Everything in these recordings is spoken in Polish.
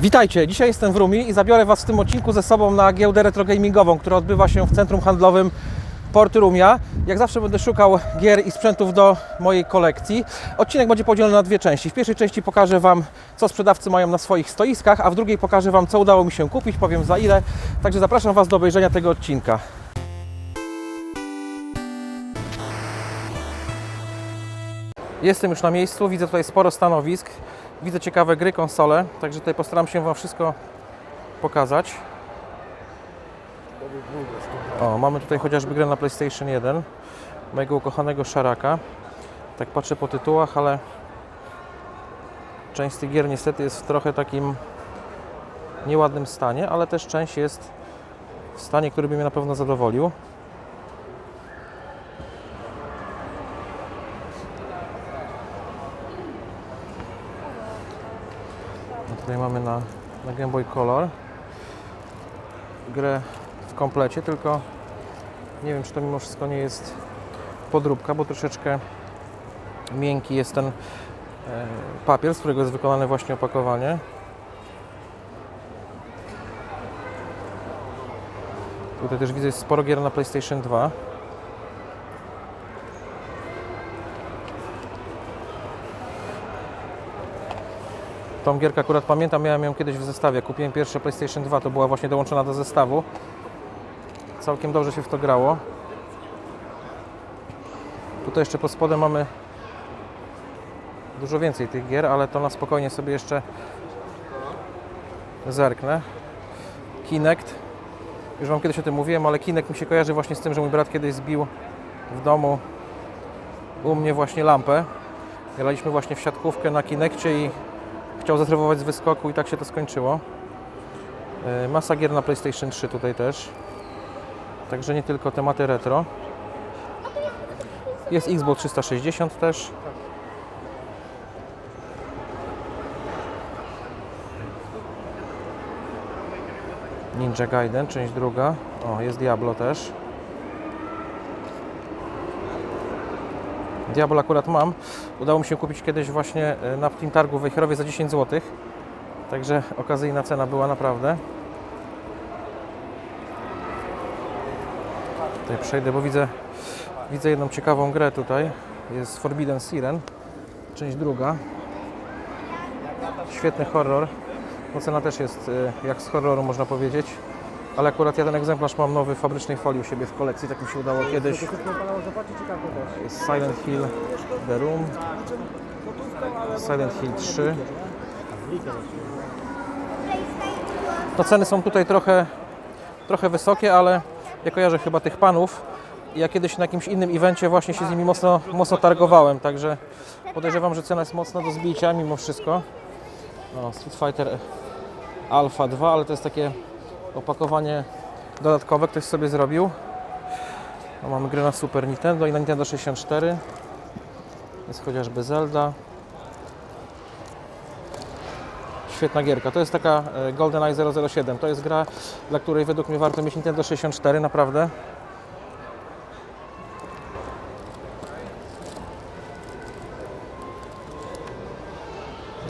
Witajcie, dzisiaj jestem w Rumi i zabiorę Was w tym odcinku ze sobą na giełdę retrogamingową, która odbywa się w centrum handlowym Port Rumia. Jak zawsze będę szukał gier i sprzętów do mojej kolekcji. Odcinek będzie podzielony na dwie części. W pierwszej części pokażę Wam, co sprzedawcy mają na swoich stoiskach, a w drugiej pokażę Wam, co udało mi się kupić, powiem za ile. Także zapraszam Was do obejrzenia tego odcinka. Jestem już na miejscu, widzę tutaj sporo stanowisk, widzę ciekawe gry, konsole, także tutaj postaram się Wam wszystko pokazać. O, mamy tutaj chociażby grę na PlayStation 1, mojego ukochanego Szaraka. Tak patrzę po tytułach, ale część z tych gier niestety jest w trochę takim nieładnym stanie, ale też część jest w stanie, który by mnie na pewno zadowolił. No Tutaj mamy na, Game Boy Color grę w komplecie, tylko nie wiem, czy to mimo wszystko nie jest podróbka, bo troszeczkę miękki jest ten e, papier, z którego jest wykonane właśnie opakowanie. Tutaj też widzę jest sporo gier na PlayStation 2. Tą gierkę akurat pamiętam, miałem ją kiedyś w zestawie. Kupiłem pierwsze PlayStation 2, to była właśnie dołączona do zestawu. Całkiem dobrze się w to grało. Tutaj jeszcze pod spodem mamy dużo więcej tych gier, ale to na spokojnie sobie jeszcze zerknę. Kinect. Już Wam kiedyś o tym mówiłem, ale Kinect mi się kojarzy właśnie z tym, że mój brat kiedyś zbił w domu u mnie właśnie lampę. Graliśmy właśnie w siatkówkę na Kinekcie i chciał zatrybować z wyskoku i tak się to skończyło. E, Masa gier na PlayStation 3 tutaj też. Także nie tylko tematy retro. Jest Xbox 360 też. Ninja Gaiden, część druga. O, jest Diablo też. Diablo akurat mam. Udało mi się kupić kiedyś właśnie e, na tym targu w Wejherowie za 10 zł. Także okazyjna cena była naprawdę. Tutaj przejdę, bo widzę, widzę jedną ciekawą grę tutaj. Jest Forbidden Siren, część druga. Świetny horror. No cena też jest e, jak z horroru można powiedzieć. Ale akurat ja ten egzemplarz mam nowy w fabrycznej folii u siebie w kolekcji, tak mi się udało kiedyś. Silent Hill The Room, Silent Hill 3. No ceny są tutaj trochę, trochę wysokie, ale ja kojarzę chyba tych panów. Ja kiedyś na jakimś innym evencie właśnie się z nimi mocno, mocno targowałem, także podejrzewam, że cena jest mocno do zbicia mimo wszystko. O, Street Fighter Alpha 2, ale to jest takie opakowanie dodatkowe, ktoś sobie zrobił. No, mamy grę na Super Nintendo i na Nintendo 64. Jest chociażby Zelda. Świetna gierka. To jest taka e, GoldenEye 007. To jest gra, dla której według mnie warto mieć Nintendo 64, naprawdę.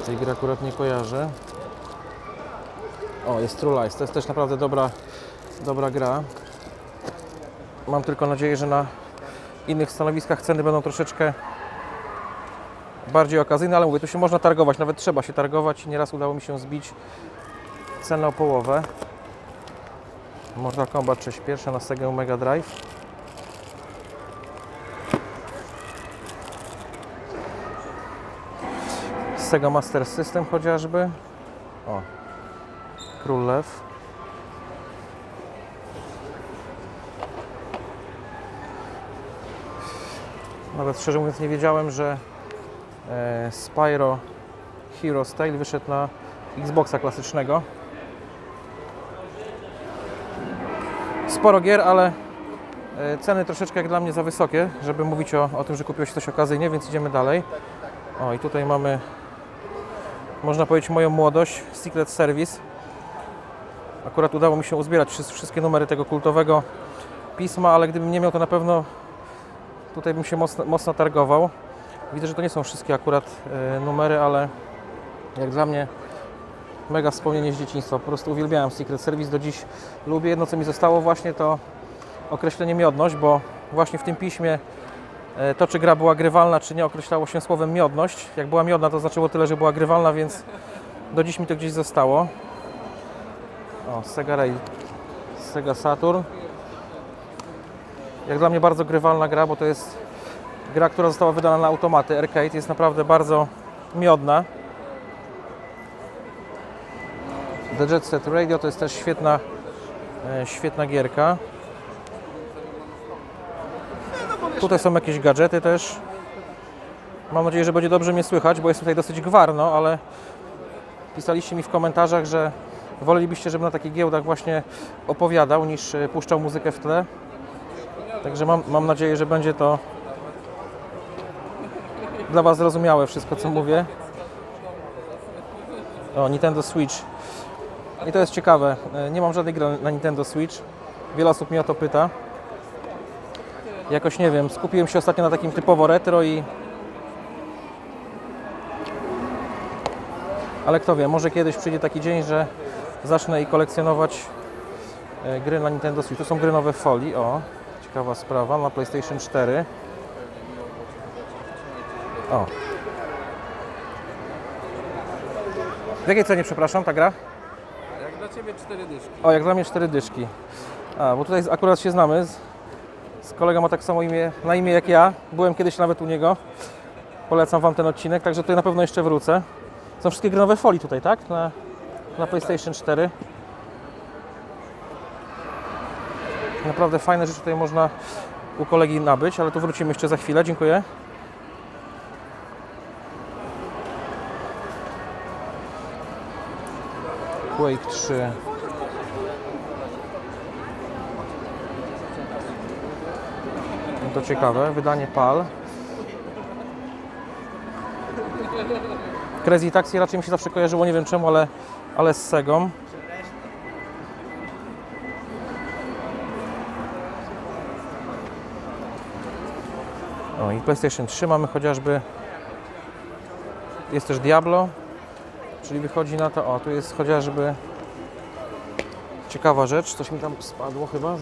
Tej gry akurat nie kojarzę. O, jest True Lies. To jest też naprawdę dobra, dobra gra. Mam tylko nadzieję, że na innych stanowiskach ceny będą troszeczkę bardziej okazyjne, ale mówię, tu się można targować, nawet trzeba się targować nieraz udało mi się zbić cenę o połowę. Mortal Kombat 6 pierwsze na Sega Mega Drive. Sega Master System chociażby. O, Król Lew. Nawet szczerze mówiąc nie wiedziałem, że e, Spyro Heroes Tale wyszedł na Xboxa klasycznego. Sporo gier, ale e, ceny troszeczkę jak dla mnie za wysokie, żeby mówić o, o tym, że kupiło się coś okazyjnie, więc idziemy dalej. O i tutaj mamy, można powiedzieć, moją młodość, Secret Service. Akurat udało mi się uzbierać wszys- wszystkie numery tego kultowego pisma, ale gdybym nie miał, to na pewno tutaj bym się mocno, mocno targował. Widzę, że to nie są wszystkie akurat e, numery, ale jak dla mnie Mega wspomnienie z dzieciństwa. Po prostu uwielbiałem Secret Service, do dziś lubię. Jedno co mi zostało właśnie to określenie miodność, bo właśnie w tym piśmie e, to czy gra była grywalna czy nie określało się słowem miodność. Jak była miodna to znaczyło tyle, że była grywalna, więc do dziś mi to gdzieś zostało. O, Sega Rail, Sega Saturn. Jak dla mnie bardzo grywalna gra, bo to jest gra, która została wydana na automaty arcade. Jest naprawdę bardzo miodna. The Jet Set Radio to jest też świetna, e, świetna gierka. Tutaj są jakieś gadżety też. Mam nadzieję, że będzie dobrze mnie słychać, bo jest tutaj dosyć gwarno, ale pisaliście mi w komentarzach, że wolelibyście, żebym na takich giełdach właśnie opowiadał, niż e, puszczał muzykę w tle. Także mam, mam nadzieję, że będzie to dla Was zrozumiałe wszystko, co mówię. O, Nintendo Switch. I to jest ciekawe. e, Nie mam żadnej gry na Nintendo Switch. Wiele osób mnie o to pyta. Jakoś nie wiem, skupiłem się ostatnio na takim typowo retro i. Ale kto wie, może kiedyś przyjdzie taki dzień, że zacznę i kolekcjonować e, gry na Nintendo Switch. Tu są gry nowe w folii. O, ciekawa sprawa. Na PlayStation 4. O. W jakiej cenie, przepraszam, ta gra? Jak dla Ciebie cztery dyszki. O, jak dla mnie cztery dyszki. A, bo tutaj akurat się znamy. Z, z kolega ma tak samo imię, na imię jak ja. Byłem kiedyś nawet u niego. Polecam Wam ten odcinek, także tutaj na pewno jeszcze wrócę. Są wszystkie gry nowe folii tutaj, tak? Na, na PlayStation 4. Naprawdę fajne rzeczy tutaj można u kolegi nabyć, ale tu wrócimy jeszcze za chwilę. Dziękuję. Quake 3. No to ciekawe, wydanie PAL. Crazy Taxi raczej mi się zawsze kojarzyło, nie wiem czemu, ale, ale z Segą. O i PlayStation 3 mamy chociażby. Jest też Diablo, czyli wychodzi na to, o tu jest chociażby ciekawa rzecz, coś mi tam spadło chyba.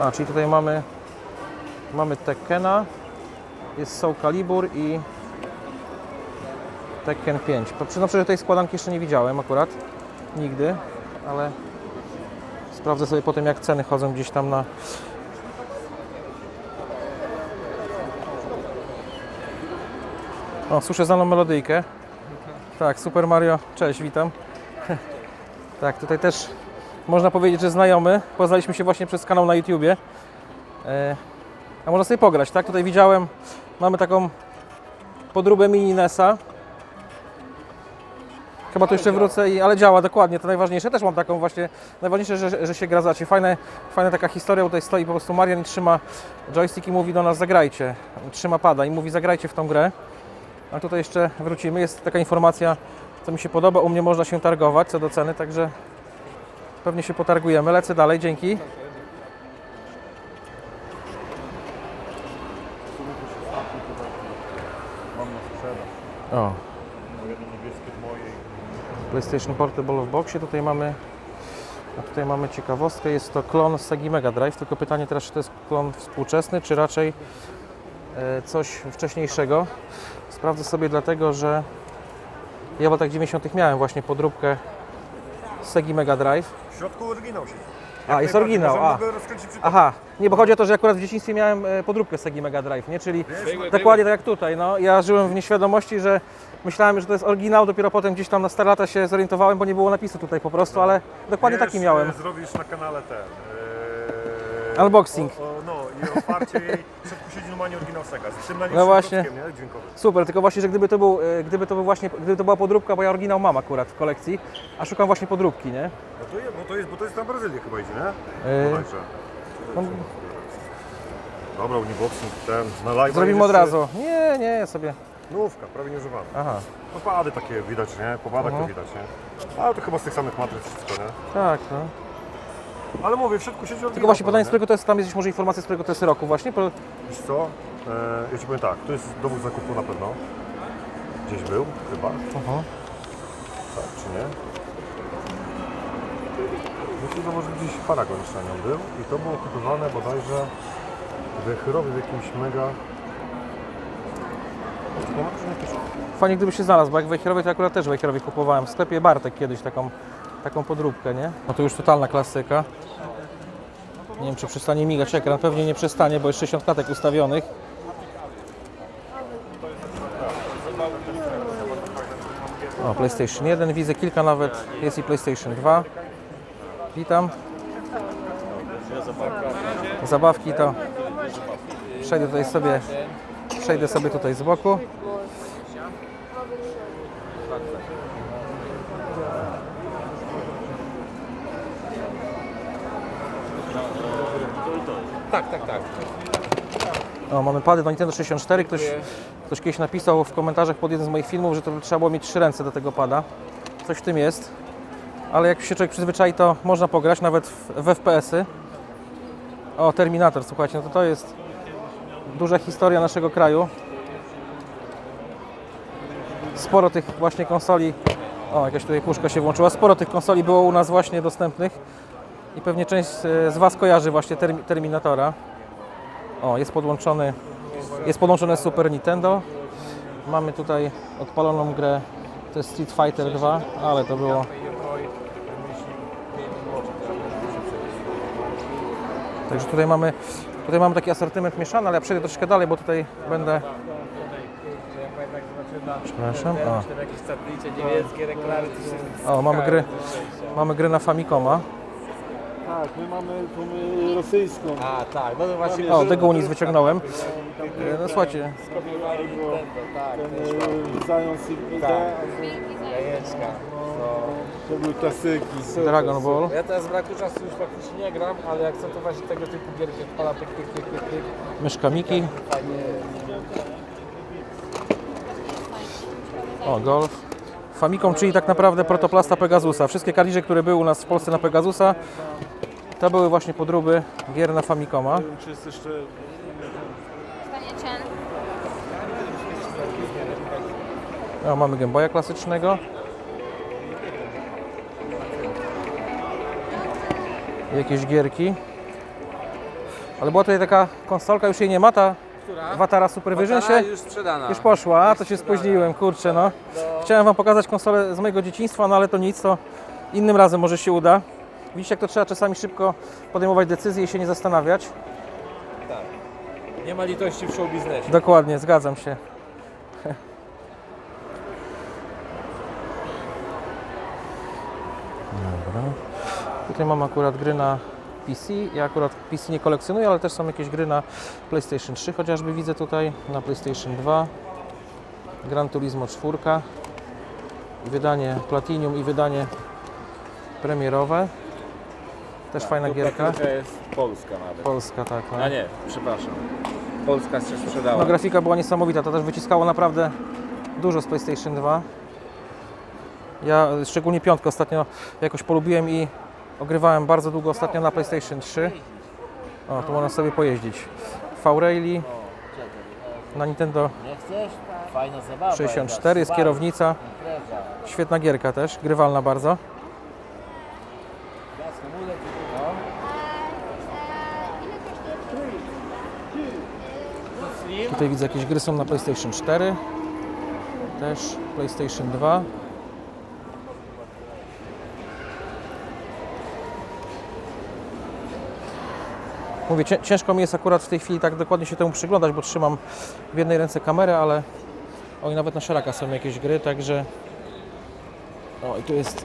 A, czyli tutaj mamy mamy Tekkena, jest Soul Calibur i Tekken 5. Po- Przyznam, że tej składanki jeszcze nie widziałem akurat, nigdy, ale sprawdzę sobie potem jak ceny chodzą gdzieś tam na O, słyszę znaną melodyjkę. Tak, Super Mario, cześć, witam. Tak, tutaj też można powiedzieć, że znajomy. Poznaliśmy się właśnie przez kanał na YouTubie. E, a można sobie pograć, tak? Tutaj widziałem, mamy taką podróbę mini NESa. Chyba tu jeszcze wrócę, i, ale działa dokładnie, to najważniejsze. Też mam taką właśnie, najważniejsze, że, że się gra zacie. Fajne, fajna taka historia, tutaj stoi po prostu Marian i trzyma joystick i mówi do nas zagrajcie. Trzyma pada i mówi zagrajcie w tą grę. A tutaj jeszcze wrócimy. Jest taka informacja, co mi się podoba. U mnie można się targować co do ceny, także pewnie się potargujemy. Lecę dalej, dzięki. O, Jedno niebieskie w mojej. PlayStation Portable w boxie. Tutaj mamy, a tutaj mamy ciekawostkę. Jest to klon Segi Mega Drive. Tylko pytanie teraz, czy to jest klon współczesny, czy raczej e, coś wcześniejszego. Sprawdzę sobie dlatego, że ja w latach 90. miałem właśnie podróbkę Segi Mega Drive. W środku oryginał się. A, jest oryginał. A. Mogę rozkręcić przy Aha, nie, bo chodzi o to, że akurat w dzieciństwie miałem e, podróbkę Segi Mega Drive, nie? Czyli dokładnie tak jak tutaj, no. Ja żyłem w nieświadomości, że myślałem, że to jest oryginał, dopiero potem gdzieś tam na stare lata się zorientowałem, bo nie było napisu tutaj po prostu, ale dokładnie Wiesz, taki miałem. e, Zrobisz na kanale ten. e, Unboxing. O, o, no i otwarcie jej. Środku siedzi normalnie oryginał Sega. Z tym największym No właśnie. nie? Dźwiękowym. Super, tylko właśnie, że gdyby to był, e, gdyby to był właśnie, gdyby to była podróbka, bo ja oryginał mam akurat w kolekcji, a szukam właśnie podróbki, nie? No to jest, bo to jest, bo to jest na Brazylię chyba idzie, nie? Bodajże. no, Dobra, unboxing ten. Na live. zrobimy od razu. Nie, nie, sobie. Nówka, prawie nie używana. Aha, No pady takie widać, nie? Po Mhm. to widać, nie? Ale to chyba z tych samych matryc wszystko, nie? tak, no. Ale mówię, w środku siedzi. Tylko właśnie pytanie, z którego to jest, tam jest może informacja, z którego to jest roku właśnie? Bo- Wiesz co? E, ja ci powiem tak, to jest dowód zakupu na pewno. gdzieś był, chyba. Aha. Tak, czy nie? Myślę, że może gdzieś Paragon jeszcze na nią był i to było kupowane bodajże w Wejherowie w jakimś mega... Nie ma czy jakieś... Fajnie gdyby się znalazł, bo jak w Wejherowie to akurat też w Wejherowie kupowałem. W sklepie Bartek kiedyś taką, taką podróbkę, nie? No to już totalna klasyka. Nie wiem, czy przestanie migać ekran. Pewnie nie przestanie, bo jest 60 klatek ustawionych. O, PlayStation 1, widzę kilka nawet. Jest i PlayStation 2. Witam. Zabawki to przejdę tutaj sobie przejdę sobie tutaj z boku. Tak, tak, tak. O, mamy pady do Nintendo 64. Ktoś, ktoś kiedyś napisał w komentarzach pod jednym z moich filmów, że to trzeba było mieć trzy ręce do tego pada. Coś w tym jest. Ale jak się człowiek przyzwyczai, to można pograć nawet w, w FPS-y. O, Terminator, słuchajcie, no to to jest duża historia naszego kraju. Sporo tych właśnie konsoli, o jakaś tutaj puszka się włączyła, sporo tych konsoli było u nas właśnie dostępnych i pewnie część e, z Was kojarzy właśnie Termi- Terminatora. O, jest podłączony, jest podłączone Super Nintendo. Mamy tutaj odpaloną grę, to jest Street Fighter 2, ale to było... Także tutaj mamy, tutaj mamy taki asortyment mieszany, ale ja przejdę troszkę dalej, bo tutaj będę... Przepraszam. O, mamy gry, mamy gry na Famicoma. Tak, my mamy tą y, rosyjską. A, tak, no to właśnie. O, tego unis wyciągnąłem. E, No słuchajcie, Nintendo, tak, Ten też y, Zion Sigma, Tak. jajeczka. To... były klasyki. Dragon Ball. Ja teraz z braku czasu już faktycznie nie gram, ale jak chcę to właśnie tego typu gierki odpala pyk, pyk, pyk, pyk, pyk. Myszka Miki. Fajnie. O, Golf. Famicom, czyli tak naprawdę protoplasta Pegasusa. Wszystkie kaliże, które były u nas w Polsce na Pegasusa, to były właśnie podróby gier na Famicoma. Nie wiem, czy jest jeszcze Stanie Chen. O, mamy Game Boya klasycznego. Jakieś gierki. Ale była tutaj taka konsolka, już jej nie ma, ta Która? Watara Supervision Watara się już sprzedana. już poszła, a to się spóźniłem, kurczę no. Chciałem Wam pokazać konsolę z mojego dzieciństwa, no ale to nic, to innym razem może się uda. Widzicie, jak to trzeba czasami szybko podejmować decyzje i się nie zastanawiać. Nie ma litości w show biznesie. Dokładnie, zgadzam się. Dobra. Tutaj mam akurat gry na PC. Ja akurat PC nie kolekcjonuję, ale też są jakieś gry na PlayStation 3, chociażby widzę tutaj na PlayStation 2. Gran Turismo 4. Wydanie Platinum i wydanie premierowe. Też fajna gierka. To jest Polska nawet. Polska, tak. No. A nie, przepraszam. Polska się sprzedała. No grafika była niesamowita, to też wyciskało naprawdę dużo z PlayStation 2. Ja y, szczególnie piątkę ostatnio jakoś polubiłem i ogrywałem bardzo długo ostatnio na PlayStation 3. O, tu można sobie pojeździć. V-Rally na Nintendo Nie chcesz? Fajna zabawa. 64, jest kierownica. Impreza. Świetna gierka też, grywalna bardzo. Tutaj widzę jakieś gry są na PlayStation 4. Też PlayStation 2. Mówię, cię- ciężko mi jest akurat w tej chwili tak dokładnie się temu przyglądać, bo trzymam w jednej ręce kamerę, ale o i nawet na szeraka są jakieś gry, także o i tu jest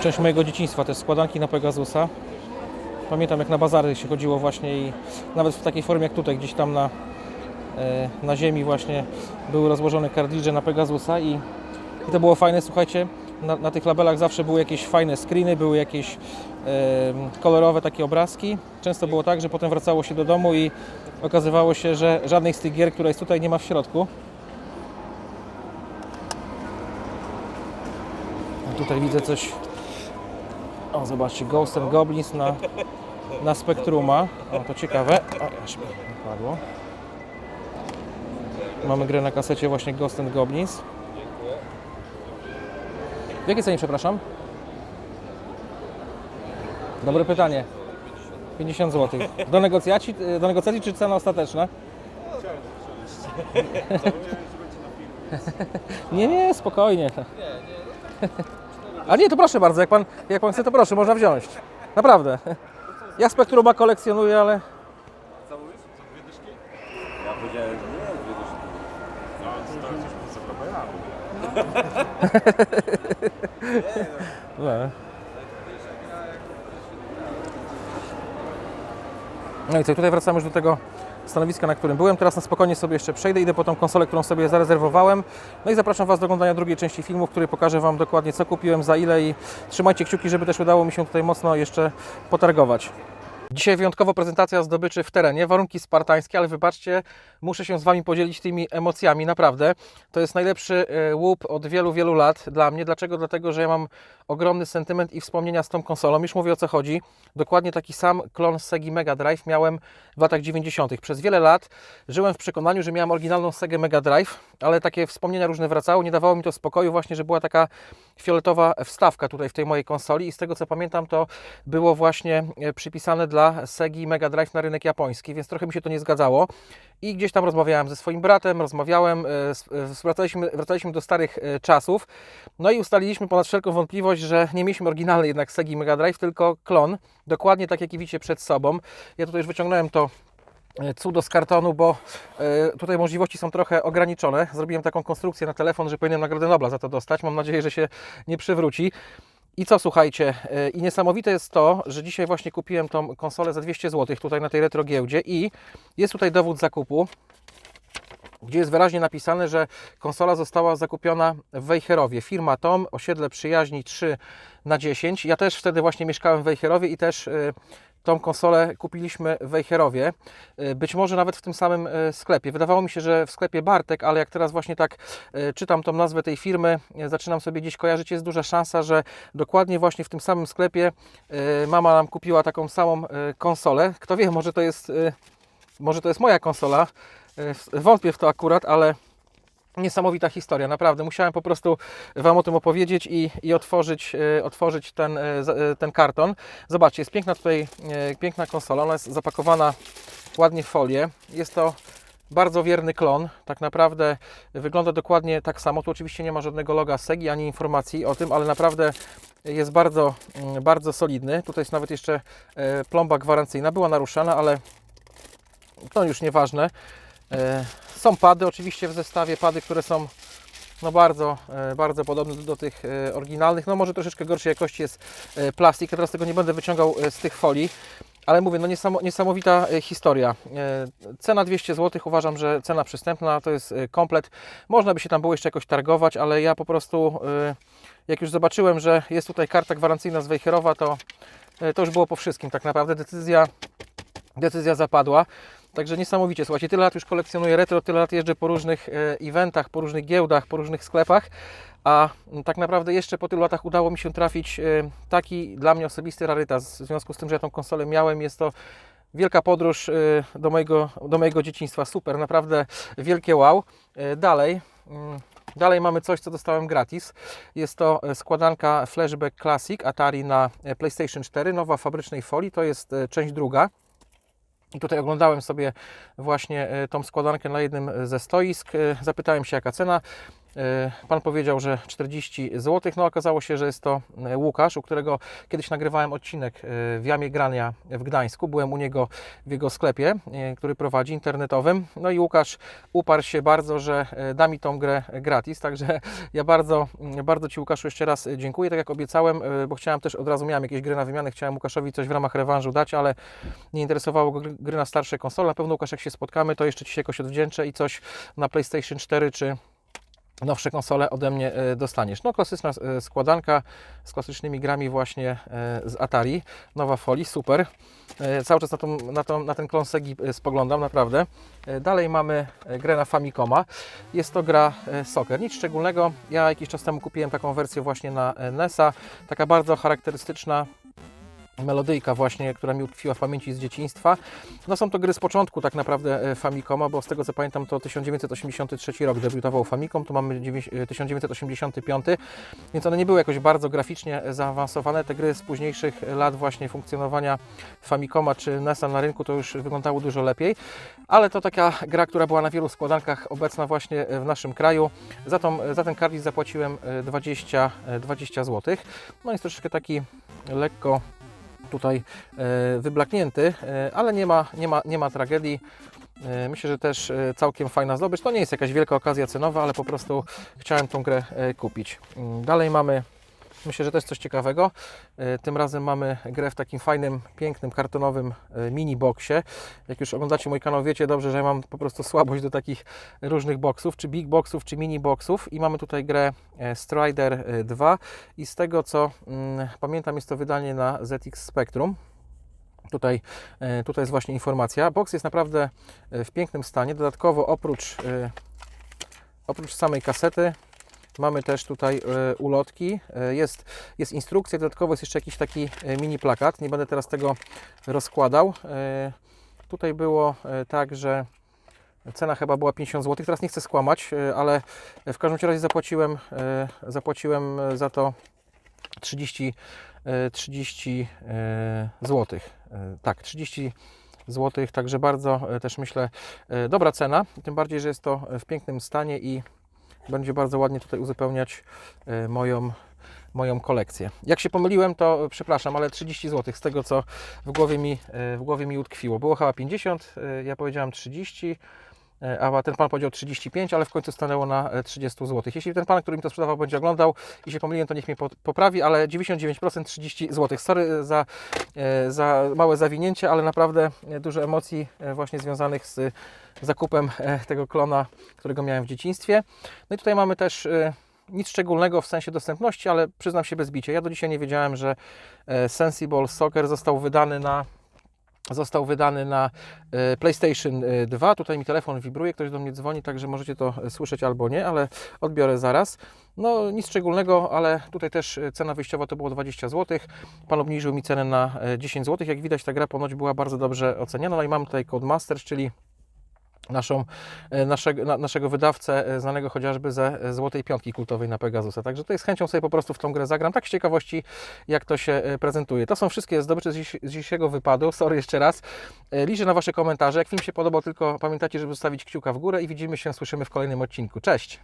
część mojego dzieciństwa, też składanki na Pegasusa. Pamiętam jak na bazary się chodziło właśnie i nawet w takiej formie jak tutaj, gdzieś tam na, e, na ziemi właśnie były rozłożone kartridże na Pegasusa i, i to było fajne, słuchajcie, na, na tych labelach zawsze były jakieś fajne screeny, były jakieś kolorowe takie obrazki. Często było tak, że potem wracało się do domu i okazywało się, że żadnej z tych gier, która jest tutaj nie ma w środku. Tutaj widzę coś o, zobaczcie, Ghost and Goblins na, na Spectruma. O, to ciekawe. O, aż mi padło. Mamy grę na kasecie właśnie Ghost and Goblins. W jakiej cenie, przepraszam? Dobre pytanie. 50 zł. Do negocjacji, do negocjacji czy cena ostateczna? Nie, nie, spokojnie. A nie, to proszę bardzo, jak pan, jak pan chce, to proszę, można wziąć. Naprawdę. Ja Spektruма kolekcjonuję, ale... No. No i co, tutaj wracamy już do tego stanowiska, na którym byłem. Teraz na spokojnie sobie jeszcze przejdę, idę po tą konsolę, którą sobie zarezerwowałem. No i zapraszam Was do oglądania drugiej części filmu, w której pokażę Wam dokładnie co kupiłem, za ile i trzymajcie kciuki, żeby też udało mi się tutaj mocno jeszcze potargować. Dzisiaj wyjątkowo prezentacja zdobyczy w terenie, warunki spartańskie, ale wybaczcie, muszę się z Wami podzielić tymi emocjami, naprawdę. To jest najlepszy e, łup od wielu, wielu lat dla mnie. Dlaczego? Dlatego, że ja mam ogromny sentyment i wspomnienia z tą konsolą. Już mówię o co chodzi. Dokładnie taki sam klon Segi Mega Drive miałem w latach 90. Przez wiele lat żyłem w przekonaniu, że miałem oryginalną Segę Mega Drive, ale takie wspomnienia różne wracały. Nie dawało mi to spokoju właśnie, że była taka fioletowa wstawka tutaj w tej mojej konsoli i z tego co pamiętam to było właśnie e, przypisane dla Segi Mega Drive na rynek japoński, więc trochę mi się to nie zgadzało. I gdzieś tam rozmawiałem ze swoim bratem, rozmawiałem, e, e, wracaliśmy, wracaliśmy do starych e, czasów, no i ustaliliśmy ponad wszelką wątpliwość, że nie mieliśmy oryginalnej jednak Segi Mega Drive, tylko klon, dokładnie tak jak widzicie przed sobą. Ja tutaj już wyciągnąłem to cudo z kartonu, bo tutaj możliwości są trochę ograniczone. Zrobiłem taką konstrukcję na telefon, że powinienem Nagrodę Nobla za to dostać. Mam nadzieję, że się nie przywróci. I co słuchajcie, e, i niesamowite jest to, że dzisiaj właśnie kupiłem tą konsolę za 200 zł tutaj na tej retro giełdzie i jest tutaj dowód zakupu, gdzie jest wyraźnie napisane, że konsola została zakupiona w Wejherowie. Firma Tom, osiedle przyjaźni 3 na 10. Ja też wtedy właśnie mieszkałem w Wejherowie i też e, tą konsolę kupiliśmy w Wejherowie. E, Być może nawet w tym samym e, sklepie. Wydawało mi się, że w sklepie Bartek, ale jak teraz właśnie tak e, czytam tą nazwę tej firmy, zaczynam sobie gdzieś kojarzyć, jest duża szansa, że dokładnie właśnie w tym samym sklepie mama nam kupiła taką samą konsolę. Kto wie, może to jest, może to jest moja konsola. Wątpię w to akurat, ale niesamowita historia, naprawdę. Musiałem po prostu Wam o tym opowiedzieć i, i otworzyć, e, otworzyć ten, e, e, ten karton. Zobaczcie, jest piękna tutaj, piękna konsola, ona jest zapakowana ładnie w folię. Jest to bardzo wierny klon, tak naprawdę wygląda dokładnie tak samo. Tu oczywiście nie ma żadnego loga Segi ani informacji o tym, ale naprawdę jest bardzo, mm, bardzo solidny. Tutaj jest nawet jeszcze plomba gwarancyjna, była naruszana, ale to już nieważne. Są pady oczywiście w zestawie, pady, które są no bardzo, e, bardzo podobne do tych e, oryginalnych. No może troszeczkę gorszej jakości jest e, plastik. Teraz tego nie będę wyciągał z tych folii, ale mówię, no niesamo, niesamowita historia. Cena 200 zł, uważam, że cena przystępna, to jest komplet. Można by się tam było jeszcze jakoś targować, ale ja po prostu jak już zobaczyłem, że jest tutaj karta gwarancyjna z Wejherowa, to, to już było po wszystkim tak naprawdę. Decyzja, decyzja zapadła. Także niesamowicie, słuchajcie, tyle lat już kolekcjonuję retro, tyle lat jeżdżę po różnych e, eventach, po różnych giełdach, po różnych sklepach, a m, tak naprawdę jeszcze po tylu latach udało mi się trafić e, taki dla mnie osobisty rarytas. W związku z tym, że ja tą konsolę miałem, jest to wielka podróż e, do mojego, do mojego dzieciństwa. Super, naprawdę wielkie wow. Dalej. mm, Dalej mamy coś, co dostałem gratis. Jest to składanka Flashback Classic Atari na PlayStation 4, nowa fabrycznej folii. To jest część druga. I tutaj oglądałem sobie właśnie e, tą składankę na jednym ze stoisk. E, Zapytałem się, jaka cena. E, Pan powiedział, że 40 zł. No okazało się, że jest to e, Łukasz, u którego kiedyś nagrywałem odcinek e, w Jamie Grania w Gdańsku. Byłem u niego w jego sklepie, który prowadzi internetowym. No i Łukasz uparł się bardzo, że da mi tą grę gratis. Także ja bardzo, bardzo Ci Łukaszu jeszcze raz dziękuję. Tak jak obiecałem, bo chciałem też od razu miałem jakieś gry na wymianę, chciałem Łukaszowi coś w ramach rewanżu dać, ale nie interesowało go gry na starsze konsole. Na pewno Łukasz, jak się spotkamy, to jeszcze Ci się jakoś odwdzięczę i coś na PlayStation 4 czy nowsze konsole ode mnie e, dostaniesz. No klasyczna e, składanka z klasycznymi grami właśnie e, z Atari. Nowa folii, super. Cały czas na, tą, na, tą, na ten klon Segi spoglądam, naprawdę. Dalej mamy grę na Famicoma. Jest to gra Soccer. Nic szczególnego. Ja jakiś czas temu kupiłem taką wersję właśnie na NES-a. Taka bardzo charakterystyczna melodyjka właśnie, która mi utkwiła w pamięci z dzieciństwa. No są to gry z początku tak naprawdę e, Famicoma, bo z tego co pamiętam to 1983 rok debiutował Famicom, tu mamy dziewięć- e, 1985, więc one nie były jakoś bardzo graficznie zaawansowane. Te gry z późniejszych lat właśnie funkcjonowania Famicoma czy NES-a na rynku to już wyglądały dużo lepiej, ale to taka gra, która była na wielu składankach obecna właśnie w naszym kraju. Za, tą, za ten kartridż zapłaciłem e, 20, e, 20 zł. No jest troszeczkę taki lekko tutaj e, wyblaknięty, e, ale nie ma, nie ma, nie ma tragedii. E, Myślę, że też całkiem fajna zdobycz. To nie jest jakaś wielka okazja cenowa, ale po prostu chciałem tą grę kupić. Mm, Dalej mamy, myślę, że też coś ciekawego. E, Tym razem mamy grę w takim fajnym, pięknym, kartonowym e, mini boxie. Jak już oglądacie mój kanał, wiecie dobrze, że ja mam po prostu słabość do takich różnych boxów, czy big boxów, czy mini boxów. I mamy tutaj grę e, Strider e, 2 i z tego co mm, pamiętam jest to wydanie na ZX Spectrum. Tutaj, tutaj jest właśnie informacja. Box jest naprawdę w pięknym stanie. Dodatkowo oprócz, oprócz samej kasety mamy też tutaj e, ulotki. E, Jest, jest instrukcja, dodatkowo jest jeszcze jakiś taki e, mini plakat. Nie będę teraz tego rozkładał. Tutaj było tak, że cena chyba była 50 zł. Teraz nie chcę skłamać, ale w każdym razie zapłaciłem, zapłaciłem za to 30, e, 30 zł. Tak, 30 zł, także bardzo też myślę dobra cena, tym bardziej, że jest to w pięknym stanie i będzie bardzo ładnie tutaj uzupełniać e, moją, moją kolekcję. Jak się pomyliłem, to przepraszam, ale 30 zł z tego, co w głowie mi, e, w głowie mi utkwiło. Było chyba 50, e, ja powiedziałem 30, e, a ten pan powiedział 35, ale w końcu stanęło na e, 30 zł. Jeśli ten pan, który mi to sprzedawał, będzie oglądał i się pomyliłem, to niech mnie po- poprawi, ale 99% 30 zł. Sorry za, e, za małe zawinięcie, ale naprawdę e, dużo emocji e, właśnie związanych z zakupem e, tego klona, którego miałem w dzieciństwie. No i tutaj mamy też e, nic szczególnego w sensie dostępności, ale przyznam się bez bicia. Ja do dzisiaj nie wiedziałem, że e, Sensible Soccer został wydany na został wydany na e, PlayStation e, 2. Tutaj mi telefon wibruje, ktoś do mnie dzwoni, także możecie to e, słyszeć albo nie, ale odbiorę zaraz. No nic szczególnego, ale tutaj też e, cena wyjściowa to było 20 zł. Pan obniżył mi cenę na e, 10 zł. Jak widać ta gra ponoć była bardzo dobrze oceniana. No i mam tutaj Codemasters, czyli naszą, e, naszego, na, naszego wydawcę, e, znanego chociażby ze e, Złotej Piątki kultowej na Pegasusa. Także tutaj z chęcią sobie po prostu w tą grę zagram, tak z ciekawości, jak to się prezentuje. To są wszystkie zdobycze z, z dzisiejszego wypadu. Sorry jeszcze raz. Liczę na Wasze komentarze. Jak film się podobał, tylko pamiętajcie, żeby zostawić kciuka w górę i widzimy się, słyszymy w kolejnym odcinku. Cześć!